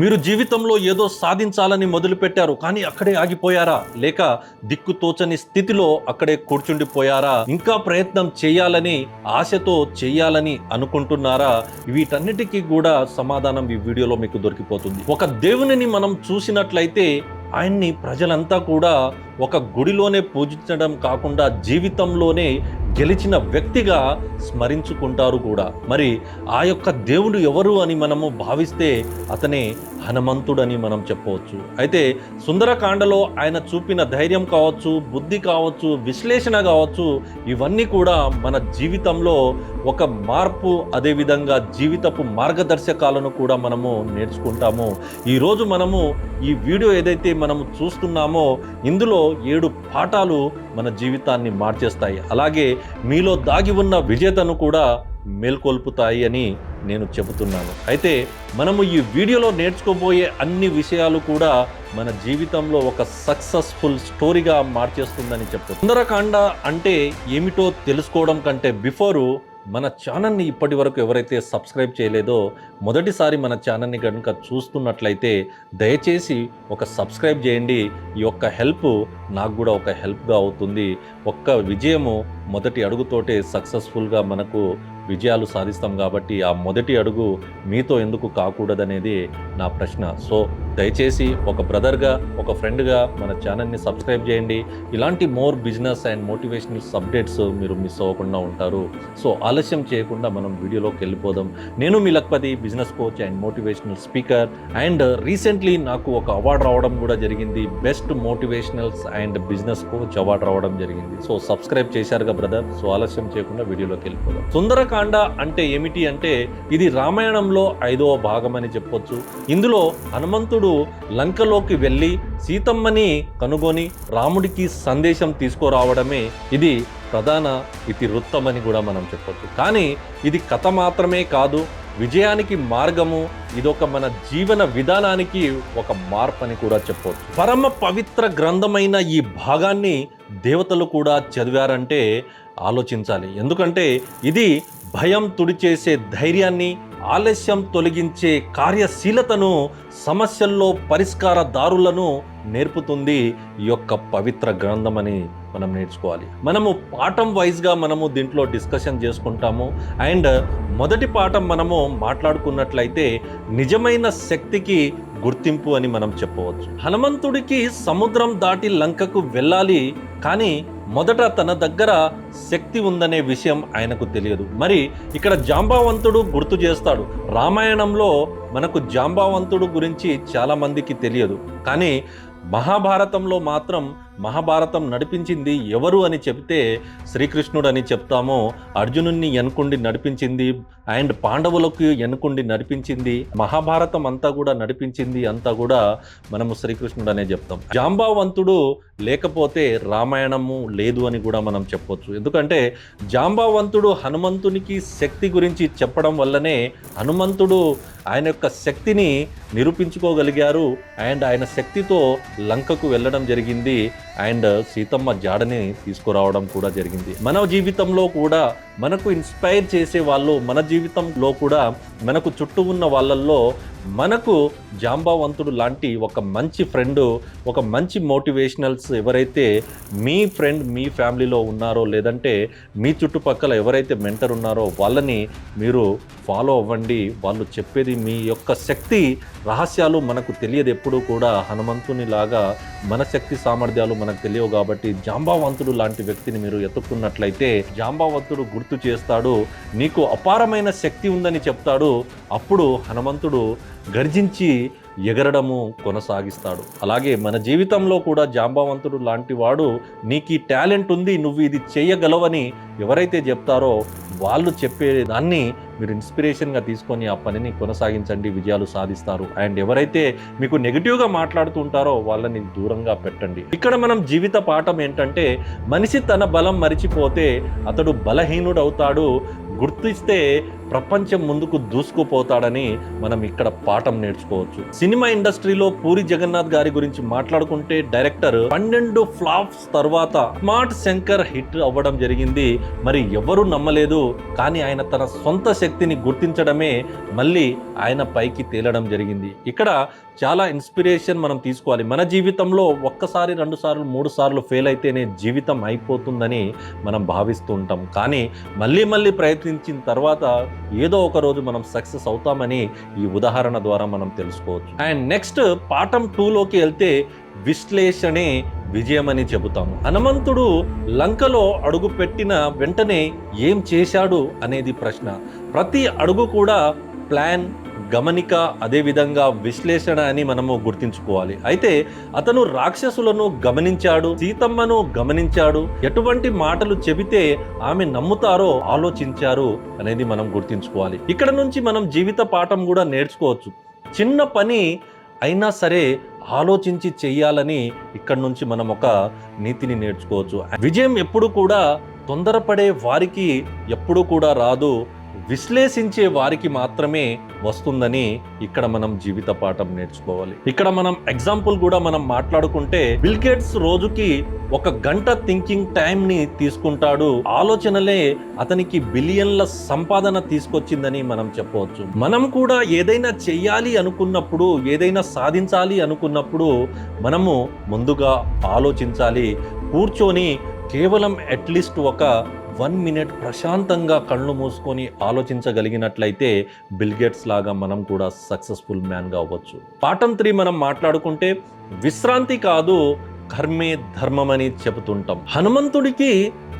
మీరు జీవితంలో ఏదో సాధించాలని మొదలుపెట్టారు కానీ అక్కడే ఆగిపోయారా? లేక దిక్కు తోచని స్థితిలో అక్కడే కూర్చుండిపోయారా? ఇంకా ప్రయత్నం చేయాలని ఆశతో చేయాలని అనుకుంటున్నారా? వీటన్నిటికీ కూడా సమాధానం ఈ వీడియోలో మీకు దొరికిపోతుంది. ఒక దేవునిని మనం చూసినట్లయితే ఆయన్ని ప్రజలంతా కూడా ఒక గుడిలోనే పూజించడం కాకుండా జీవితంలోనే గెలిచిన వ్యక్తిగా స్మరించుకుంటారు కూడా. మరి ఆ యొక్క దేవుడు ఎవరు అని మనము భావిస్తే అతనే హనుమంతుడని మనం చెప్పవచ్చు. అయితే సుందరకాండలో ఆయన చూపిన ధైర్యం కావచ్చు బుద్ధి కావచ్చు విశ్లేషణ కావచ్చు ఇవన్నీ కూడా మన జీవితంలో ఒక మార్పు అదేవిధంగా జీవితపు మార్గదర్శకాలను కూడా మనము నేర్చుకుంటాము. ఈరోజు మనము ఈ వీడియో ఏదైతే మనము చూస్తున్నామో ఇందులో ఏడు పాఠాలు మన జీవితాన్ని మార్చేస్తాయి. అలాగే మీలో దాగి ఉన్న విజేతను కూడా మేల్కొల్పుతాయి అని నేను చెబుతున్నాను. అయితే మనము ఈ వీడియోలో నేర్చుకోబోయే అన్ని విషయాలు కూడా మన జీవితంలో ఒక సక్సెస్ఫుల్ స్టోరీగా మార్చేస్తుందని చెప్పు సుందరకాండ అంటే ఏమిటో తెలుసుకోవడం కంటే బిఫోరు మన ఛానల్ని ఇప్పటి వరకు ఎవరైతే సబ్స్క్రైబ్ చేయలేదో మొదటిసారి మన ఛానల్ని కనుక చూస్తున్నట్లయితే దయచేసి ఒక సబ్స్క్రైబ్ చేయండి. ఈ యొక్క హెల్ప్ నాకు కూడా ఒక హెల్ప్గా అవుతుంది. ఒక్క విజయము మొదటి అడుగుతోటే సక్సెస్ఫుల్గా మనకు విజయాలు సాధిస్తాం కాబట్టి ఆ మొదటి అడుగు మీతో ఎందుకు కాకూడదనేది నా ప్రశ్న. సో దయచేసి ఒక బ్రదర్గా ఒక ఫ్రెండ్గా మన ఛానల్ని సబ్స్క్రైబ్ చేయండి. ఇలాంటి more business and motivational updates మీరు మిస్ అవ్వకుండా ఉంటారు. సో ఆలస్యం చేయకుండా మనం వీడియోలోకి వెళ్ళిపోదాం. నేను మీ Lakhpati business coach and motivational speaker. And recently నాకు ఒక అవార్డు రావడం కూడా జరిగింది. Best motivationals and business coach award రావడం జరిగింది. సో సబ్స్క్రైబ్ చేశారుగా బ్రదర్. సో ఆలస్యం చేయకుండా వీడియోలోకి వెళ్ళిపోదాం. సుందరకాండ అంటే ఏమిటి అంటే ఇది రామాయణంలో ఐదవ భాగం అని చెప్పొచ్చు. ఇందులో హనుమంతుడు లంకలోకి వెళ్ళి సీతమ్మని కనుగొని రాముడికి సందేశం తీసుకురావడమే ఇది ప్రధాన ఇతివృత్తం అని కూడా మనం చెప్పొచ్చు. కానీ ఇది కథ మాత్రమే కాదు విజయానికి మార్గము ఇదొక మన జీవన విధానానికి ఒక మార్పు అని కూడా చెప్పవచ్చు పరమ పవిత్ర గ్రంథమైన ఈ భాగాన్ని దేవతలు కూడా చదివారంటే ఆలోచించాలి. ఎందుకంటే ఇది భయం తుడిచేసే ధైర్యాన్ని ఆలస్యం తొలగించే కార్యశీలతను సమస్యల్లో పరిష్కార దారులను నేర్పుతుంది ఈ యొక్క పవిత్ర గ్రంథం అని మనం నేర్చుకోవాలి. మనము పాఠం వైజ్గా మనము దీంట్లో డిస్కషన్ చేసుకుంటాము. అండ్ మొదటి పాఠం మనము మాట్లాడుకున్నట్లయితే నిజమైన శక్తికి గుర్తింపు అని మనం చెప్పవచ్చు. హనుమంతుడికి సముద్రం దాటి లంకకు వెళ్ళాలి కానీ మొదట తన దగ్గర శక్తి ఉందనే విషయం ఆయనకు తెలియదు. మరి ఇక్కడ జాంబావంతుడు గుర్తు చేస్తాడు. రామాయణంలో మనకు జాంబావంతుడు గురించి చాలామందికి తెలియదు. కానీ మహాభారతంలో మాత్రం మహాభారతం నడిపించింది ఎవరు అని చెప్తే శ్రీకృష్ణుడు అని చెప్తాము అర్జునుడిని ఎన్నుకుండి నడిపించింది అండ్ పాండవులకు ఎన్నుకుండి నడిపించింది. మహాభారతం అంతా కూడా నడిపించింది అంతా కూడా మనము శ్రీకృష్ణుడు అనే చెప్తాం. జాంబావంతుడు లేకపోతే రామాయణము లేదు అని కూడా మనం చెప్పొచ్చు. ఎందుకంటే జాంబావంతుడు హనుమంతునికి శక్తి గురించి చెప్పడం వల్లనే హనుమంతుడు ఆయన యొక్క శక్తిని నిరూపించుకోగలిగారు. అండ్ ఆయన శక్తితో లంకకు వెళ్ళడం జరిగింది. అండ్ సీతమ్మ జాడని తీసుకురావడం కూడా జరిగింది. మన జీవితంలో కూడా మనకు ఇన్స్పైర్ చేసే వాళ్ళు మన జీవితంలో కూడా మనకు చుట్టూ ఉన్న వాళ్ళల్లో మనకు జాంబావంతుడు లాంటి ఒక మంచి ఫ్రెండ్ ఒక మంచి మోటివేషనల్స్ ఎవరైతే మీ ఫ్రెండ్ మీ ఫ్యామిలీలో ఉన్నారో లేదంటే మీ చుట్టుపక్కల ఎవరైతే మెంటర్ ఉన్నారో వాళ్ళని మీరు ఫాలో అవ్వండి. వాళ్ళు చెప్పేది మీ యొక్క శక్తి రహస్యాలు మనకు తెలియదు ఎప్పుడూ కూడా. హనుమంతుని లాగా మన శక్తి సామర్థ్యాలు మనకు తెలియవు కాబట్టి జాంబావంతుడు లాంటి వ్యక్తిని మీరు ఎత్తుకున్నట్లయితే జాంబావంతుడు గుర్తు చేస్తాడు నీకు అపారమైన శక్తి ఉందని చెప్తాడు. అప్పుడు హనుమంతుడు గర్జించి ఎగరడము కొనసాగిస్తాడు. అలాగే మన జీవితంలో కూడా జాంబావంతుడు లాంటి వాడు నీకు ఈ టాలెంట్ ఉంది నువ్వు ఇది చేయగలవని ఎవరైతే చెప్తారో వాళ్ళు చెప్పే దాన్ని మీరు ఇన్స్పిరేషన్గా తీసుకొని ఆ పనిని కొనసాగించండి విజయాలు సాధిస్తారు. అండ్ ఎవరైతే మీకు నెగిటివ్గా మాట్లాడుతూ ఉంటారో వాళ్ళని దూరంగా పెట్టండి. ఇక్కడ మనం జీవిత పాఠం ఏంటంటే మనిషి తన బలం మరిచిపోతే అతడు బలహీనుడవుతాడు. గుర్తిస్తే ప్రపంచం ముందుకు దూసుకుపోతాడని మనం ఇక్కడ పాఠం నేర్చుకోవచ్చు. సినిమా ఇండస్ట్రీలో పూరి జగన్నాథ్ గారి గురించి మాట్లాడుకుంటే డైరెక్టర్ పన్నెండు ఫ్లాప్స్ తర్వాత స్మార్ట్ శంకర్ హిట్ అవ్వడం జరిగింది. మరి ఎవరు నమ్మలేదు కానీ ఆయన తన సొంత శక్తిని గుర్తించడమే మళ్ళీ ఆయన పైకి తేలడం జరిగింది. ఇక్కడ చాలా ఇన్స్పిరేషన్ మనం తీసుకోవాలి. మన జీవితంలో ఒక్కసారి రెండు సార్లు మూడు సార్లు ఫెయిల్ అయితేనే జీవితం అయిపోతుందని మనం భావిస్తూ ఉంటాం. కానీ మళ్ళీ మళ్ళీ ప్రయత్నించిన తర్వాత ఏదో ఒక రోజు మనం సక్సెస్ అవుతామని ఈ ఉదాహరణ ద్వారా మనం తెలుసుకోవచ్చు. అండ్ నెక్స్ట్ పాఠం టూలోకి వెళ్తే విశ్లేషణే విజయమని చెబుతాము. హనుమంతుడు లంకలో అడుగు పెట్టిన వెంటనే ఏం చేశాడు అనేది ప్రశ్న. ప్రతి అడుగు కూడా ప్లాన్ గమనిక అదేవిధంగా విశ్లేషణ అని మనము గుర్తించుకోవాలి. అయితే అతను రాక్షసులను గమనించాడు సీతమ్మను గమనించాడు ఎటువంటి మాటలు చెబితే ఆమె నమ్ముతారో ఆలోచించారు అనేది మనం గుర్తించుకోవాలి. ఇక్కడ నుంచి మనం జీవిత పాఠం కూడా నేర్చుకోవచ్చు. చిన్న పని అయినా సరే ఆలోచించి చెయ్యాలని ఇక్కడ నుంచి మనం ఒక నీతిని నేర్చుకోవచ్చు. విజయం ఎప్పుడు కూడా తొందరపడే వారికి ఎప్పుడు కూడా రాదు. విశ్లేషించే వారికి మాత్రమే వస్తుందని ఇక్కడ మనం జీవిత పాఠం నేర్చుకోవాలి. ఇక్కడ మనం ఎగ్జాంపుల్ కూడా మనం మాట్లాడుకుంటే బిల్గేట్స్ రోజుకి ఒక గంట థింకింగ్ టైం ని తీసుకుంటాడు. ఆలోచనలే అతనికి బిలియన్ల సంపాదన తీసుకొచ్చిందని మనం చెప్పవచ్చు. మనం కూడా ఏదైనా చెయ్యాలి అనుకున్నప్పుడు ఏదైనా సాధించాలి అనుకున్నప్పుడు మనము ముందుగా ఆలోచించాలి. కూర్చొని కేవలం అట్లీస్ట్ ఒక వన్ మినిట్ ప్రశాంతంగా కళ్ళు మూసుకొని ఆలోచించగలిగినట్లయితే బిల్గేట్స్ లాగా మనం కూడా సక్సెస్ఫుల్ మ్యాన్గా అవ్వచ్చు. పాఠం త్రీ మనం మాట్లాడుకుంటే విశ్రాంతి కాదు కర్మే ధర్మం అని చెబుతుంటాం. హనుమంతుడికి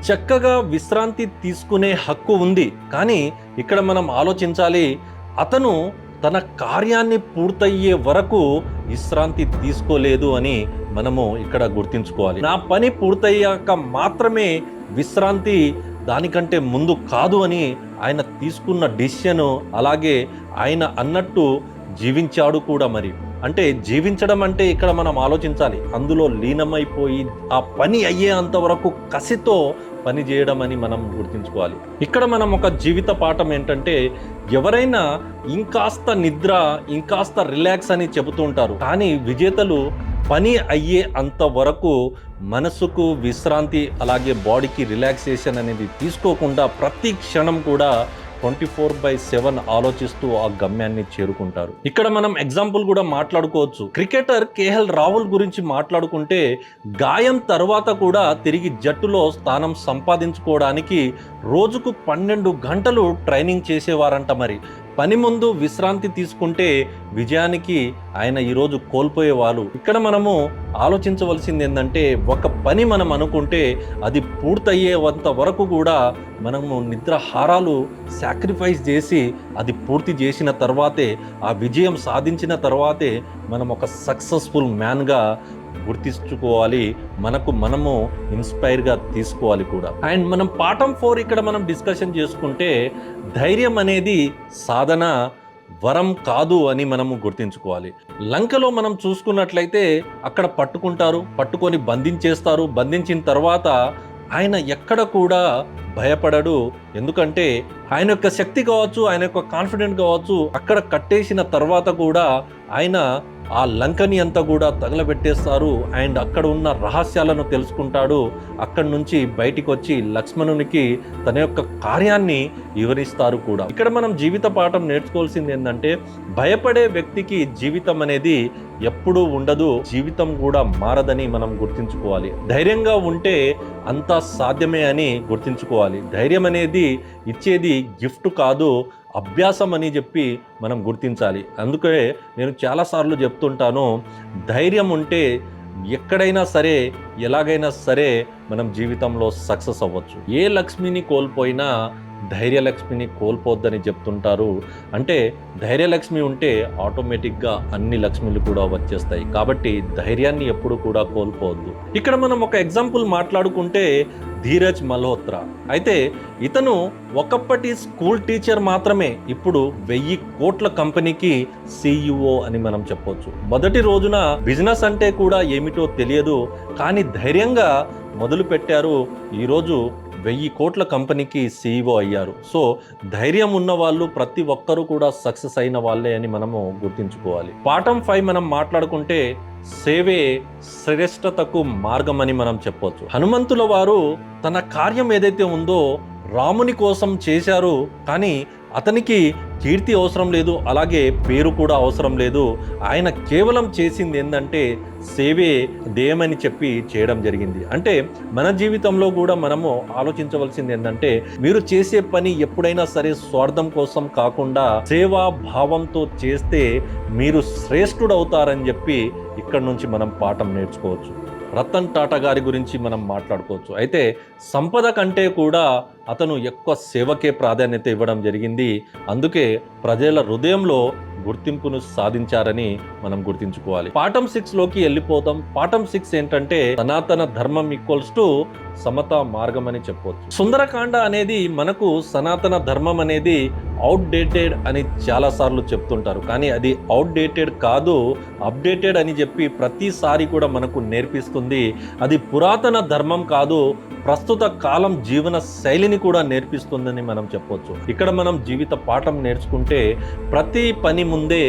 చక్కగా విశ్రాంతి తీసుకునే హక్కు ఉంది. కానీ ఇక్కడ మనం ఆలోచించాలి అతను తన కార్యాన్ని పూర్తయ్యే వరకు విశ్రాంతి తీసుకోలేదు అని మనము ఇక్కడ గుర్తించుకోవాలి. నా పని పూర్తయ్యాక మాత్రమే విశ్రాంతి దానికంటే ముందు కాదు అని ఆయన తీసుకున్న డిసిషన్ అలాగే ఆయన అన్నట్టు జీవించాడు కూడా మరి. అంటే జీవించడం అంటే ఇక్కడ మనం ఆలోచించాలి. అందులో లీనమైపోయి ఆ పని అయ్యేంత వరకు కసితో పని చేయడం అని మనం గుర్తుంచుకోవాలి. ఇక్కడ మనం ఒక జీవిత పాఠం ఏంటంటే ఎవరైనా ఇంకాస్త నిద్ర ఇంకాస్త రిలాక్స్ అని చెబుతుంటారు కానీ విజేతలు పని అయ్యే అంత వరకు మనసుకు విశ్రాంతి అలాగే బాడీకి రిలాక్సేషన్ అనేది తీసుకోకుండా ప్రతి క్షణం కూడా ట్వంటీ ఫోర్ బై సెవెన్ ఆలోచిస్తూ ఆ గమ్యాన్ని చేరుకుంటారు. ఇక్కడ మనం ఎగ్జాంపుల్ కూడా మాట్లాడుకోవచ్చు. క్రికెటర్ కేఎల్ రాహుల్ గురించి మాట్లాడుకుంటే గాయం తర్వాత కూడా తిరిగి జట్టులో స్థానం సంపాదించుకోవడానికి రోజుకు పన్నెండు గంటలు ట్రైనింగ్ చేసేవారంట మరి. పని ముందు విశ్రాంతి తీసుకుంటే విజయానికి ఆయన ఈరోజు కోల్పోయేవాళ్ళు ఇక్కడ మనము ఆలోచించవలసింది ఏంటంటే ఒక పని మనం అనుకుంటే అది పూర్తయ్యేంత వరకు కూడా మనము నిద్రాహారాలు సాక్రిఫైస్ చేసి అది పూర్తి చేసిన తర్వాతే ఆ విజయం సాధించిన తర్వాతే మనం ఒక సక్సెస్ఫుల్ మ్యాన్గా గుర్తించుకోవాలి మనకు మనము ఇన్స్పైర్గా తీసుకోవాలి కూడా. అండ్ మనం పాఠం ఫోర్ ఇక్కడ మనం డిస్కషన్ చేసుకుంటే ధైర్యం అనేది సాధన వరం కాదు అని మనము గుర్తించుకోవాలి. లంకలో మనం చూసుకున్నట్లయితే అక్కడ పట్టుకుంటారు పట్టుకొని బంధించేస్తారు. బంధించిన తర్వాత ఆయన ఎక్కడ కూడా భయపడడు. ఎందుకంటే ఆయన యొక్క శక్తి కావచ్చు ఆయన యొక్క కాన్ఫిడెంట్ కావచ్చు అక్కడ కట్టేసిన తర్వాత కూడా ఆయన ఆ లంకని అంతా కూడా తగలబెట్టేస్తారు. అండ్ అక్కడ ఉన్న రహస్యాలను తెలుసుకుంటాడు. అక్కడి నుంచి బయటికి వచ్చి లక్ష్మణునికి తన యొక్క కార్యాన్ని వివరిస్తారు కూడా. ఇక్కడ మనం జీవిత పాఠం నేర్చుకోవాల్సింది ఏంటంటే భయపడే వ్యక్తికి జీవితం అనేది ఎప్పుడూ ఉండదు. జీవితం కూడా మారదని మనం గుర్తించుకోవాలి. ధైర్యంగా ఉంటే అంతా సాధ్యమే అని గుర్తించుకోవాలి. ధైర్యం అనేది ఇచ్చేది గిఫ్ట్ కాదు. అభ్యాసం అని చెప్పి మనం గుర్తించాలి. అందుకే నేను చాలాసార్లు చెప్తుంటాను ధైర్యం ఉంటే ఎక్కడైనా సరే ఎలాగైనా సరే మనం జీవితంలో సక్సెస్ అవ్వచ్చు. ఏ లక్ష్మిని కోల్పోయినా ధైర్యలక్ష్మిని కోల్పోద్దని చెప్తుంటారు. అంటే ధైర్యలక్ష్మి ఉంటే ఆటోమేటిక్గా అన్ని లక్ష్మిలు కూడా వచ్చేస్తాయి. కాబట్టి ధైర్యాన్ని ఎప్పుడు కూడా కోల్పోవద్దు. ఇక్కడ మనం ఒక ఎగ్జాంపుల్ మాట్లాడుకుంటే ధీరజ్ మల్హోత్రా. అయితే ఇతను ఒకప్పటి స్కూల్ టీచర్ మాత్రమే ఇప్పుడు వెయ్యి కోట్ల కంపెనీకి సిఇఓ అని మనం చెప్పొచ్చు. మొదటి రోజున బిజినెస్ అంటే కూడా ఏమిటో తెలియదు కానీ ధైర్యంగా మొదలు పెట్టారు ఈరోజు వెయ్యి కోట్ల కంపెనీకి సీఈఓ అయ్యారు. సో ధైర్యం ఉన్న వాళ్ళు ప్రతి ఒక్కరూ కూడా సక్సెస్ అయిన వాళ్ళే అని మనము గుర్తుంచుకోవాలి. పాఠం ఫైవ్ మనం మాట్లాడుకుంటే సేవే శ్రేష్టతకు మార్గం అని మనం చెప్పొచ్చు. హనుమంతుల వారు తన కార్యం ఏదైతే ఉందో రాముని కోసం చేశారు కానీ అతనికి కీర్తి అవసరం లేదు అలాగే పేరు కూడా అవసరం లేదు. ఆయన కేవలం చేసింది ఏంటంటే సేవే దేయమని చెప్పి చేయడం జరిగింది. అంటే మన జీవితంలో కూడా మనము ఆలోచించవలసింది ఏంటంటే మీరు చేసే పని ఎప్పుడైనా సరే స్వార్థం కోసం కాకుండా సేవా భావంతో చేస్తే మీరు శ్రేష్ఠుడవుతారని చెప్పి ఇక్కడ నుంచి మనం పాఠం నేర్చుకోవచ్చు. రతన్ టాటా గారి గురించి మనం మాట్లాడుకోవచ్చు. అయితే సంపద కంటే కూడా అతను ఎక్కువ సేవకే ప్రాధాన్యత ఇవ్వడం జరిగింది. అందుకే ప్రజల హృదయంలో గుర్తింపును సాధించారని మనం గుర్తించుకోవాలి. పాఠం సిక్స్లోకి వెళ్ళిపోతాం. పాఠం సిక్స్ ఏంటంటే సనాతన ధర్మం ఈక్వల్స్ టు సమత మార్గం అని చెప్పవచ్చు సుందరకాండ అనేది మనకు సనాతన ధర్మం అనేది అవుట్ డేటెడ్ అని చాలాసార్లు చెప్తుంటారు. కానీ అది అవుట్ డేటెడ్ కాదు అప్డేటెడ్ అని చెప్పి ప్రతిసారి కూడా మనకు నేర్పిస్తుంది. అది పురాతన ధర్మం కాదు ప్రస్తుత కాలం జీవన శైలిని కూడా నేర్పిస్తుందని మనం చెప్పొచ్చు. ఇక్కడ మనం జీవిత పాఠం నేర్చుకుంటే ప్రతి పని ముందే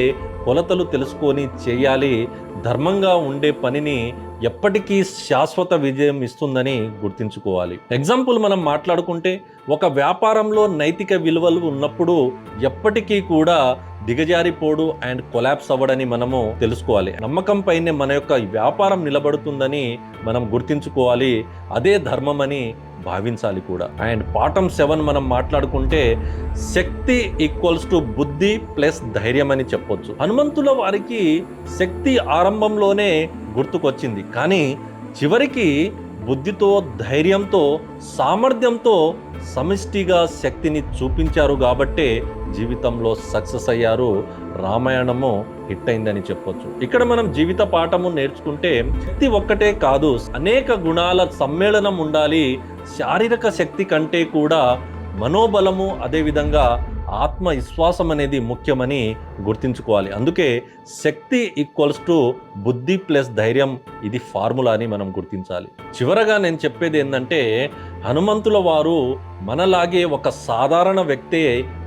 కొలతలు తెలుసుకొని చేయాలి. ధర్మంగా ఉండే పనిని ఎప్పటికీ శాశ్వత విజయం ఇస్తుందని గుర్తుంచుకోవాలి. ఎగ్జాంపుల్ మనం మాట్లాడుకుంటే ఒక వ్యాపారంలో నైతిక విలువలు ఉన్నప్పుడు ఎప్పటికీ కూడా దిగజారిపోడు అండ్ కొలాప్స్ అవ్వడని మనము తెలుసుకోవాలి. నమ్మకం పైనే మన యొక్క వ్యాపారం నిలబడుతుందని మనం గుర్తించుకోవాలి. అదే ధర్మం అని భావించాలి కూడా. అండ్ పాఠం సెవెన్ మనం మాట్లాడుకుంటే శక్తి ఈక్వల్స్ టు బుద్ధి ప్లస్ ధైర్యం అని చెప్పొచ్చు. హనుమంతుల వారికి శక్తి ఆరంభంలోనే గుర్తుకొచ్చింది. కానీ చివరికి బుద్ధితో ధైర్యంతో సామర్థ్యంతో సమిష్టిగా శక్తిని చూపించారు కాబట్టే జీవితంలో సక్సెస్ అయ్యారు. రామాయణము హిట్ అయిందని చెప్పొచ్చు. ఇక్కడ మనం జీవిత పాఠము నేర్చుకుంటే శక్తి ఒక్కటే కాదు అనేక గుణాల సమ్మేళనం ఉండాలి. శారీరక శక్తి కంటే కూడా మనోబలము అదేవిధంగా ఆత్మవిశ్వాసం అనేది ముఖ్యమని గుర్తుంచుకోవాలి. అందుకే శక్తి ఈక్వల్స్ టు బుద్ధి ప్లస్ ధైర్యం ఇది ఫార్ములా అని మనం గుర్తించాలి. చివరగా నేను చెప్పేది ఏంటంటే హనుమంతుల వారు మనలాగే ఒక సాధారణ వ్యక్తే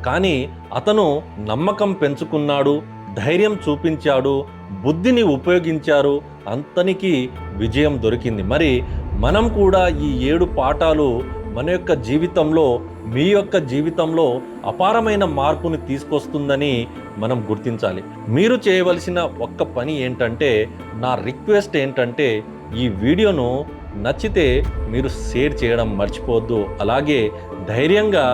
కానీ అతను నమ్మకం పెంచుకున్నాడు ధైర్యం చూపించాడు బుద్ధిని ఉపయోగించారు అంతనికి విజయం దొరికింది. మరి మనం కూడా ఈ ఏడు పాఠాలు మన యొక్క జీవితంలో మీ యొక్క జీవితంలో అపారమైన మార్పుని తీసుకొస్తుందని మనం గుర్తించాలి. మీరు చేయవలసిన ఒక్క పని ఏంటంటే నా రిక్వెస్ట్ ఏంటంటే ఈ వీడియోను నచ్చితే మీరు షేర్ చేయడం మర్చిపోవద్దు. అలాగే ధైర్యంగా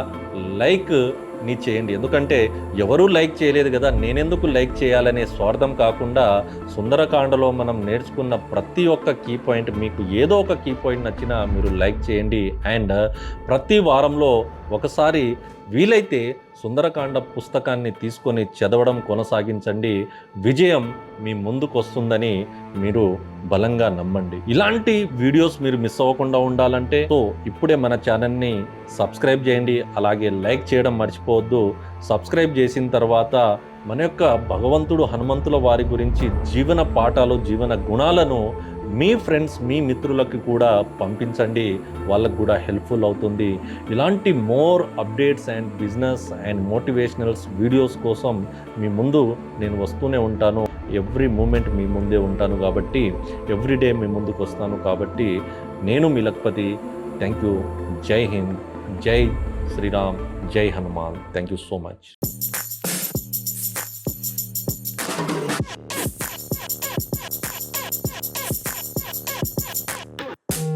లైక్ని చేయండి. ఎందుకంటే ఎవరూ లైక్ చేయలేదు కదా నేనెందుకు లైక్ చేయాలనే స్వార్థం కాకుండా సుందరకాండలో మనం నేర్చుకున్న ప్రతి ఒక్క కీ పాయింట్ మీకు ఏదో ఒక కీ పాయింట్ నచ్చినా మీరు లైక్ చేయండి. అండ్ ప్రతి వారంలో ఒకసారి వీలైతే సుందరకాండ పుస్తకాన్ని తీసుకొని చదవడం కొనసాగించండి. విజయం మీ ముందుకు వస్తుందని మీరు బలంగా నమ్మండి. ఇలాంటి వీడియోస్ మీరు మిస్ అవ్వకుండా ఉండాలంటే సో ఇప్పుడే మన ఛానల్ని సబ్స్క్రైబ్ చేయండి. అలాగే లైక్ చేయడం మర్చిపోవద్దు. సబ్స్క్రైబ్ చేసిన తర్వాత మన యొక్క భగవంతుడు హనుమంతుల వారి గురించి జీవన పాఠాలు జీవన గుణాలను మీ ఫ్రెండ్స్ మీ మిత్రులకు కూడా పంపించండి. వాళ్ళకు కూడా హెల్ప్ఫుల్ అవుతుంది. ఇలాంటి more updates and business and motivationals videos కోసం మీ ముందు నేను వస్తూనే ఉంటాను. ఎవ్రీ మూమెంట్ మీ ముందే ఉంటాను కాబట్టి ఎవ్రీ డే మీ ముందుకు వస్తాను కాబట్టి నేను మీ లక్పతి. Thank you. జై హింద్. జై శ్రీరామ్. జై Hanuman. Thank you so much.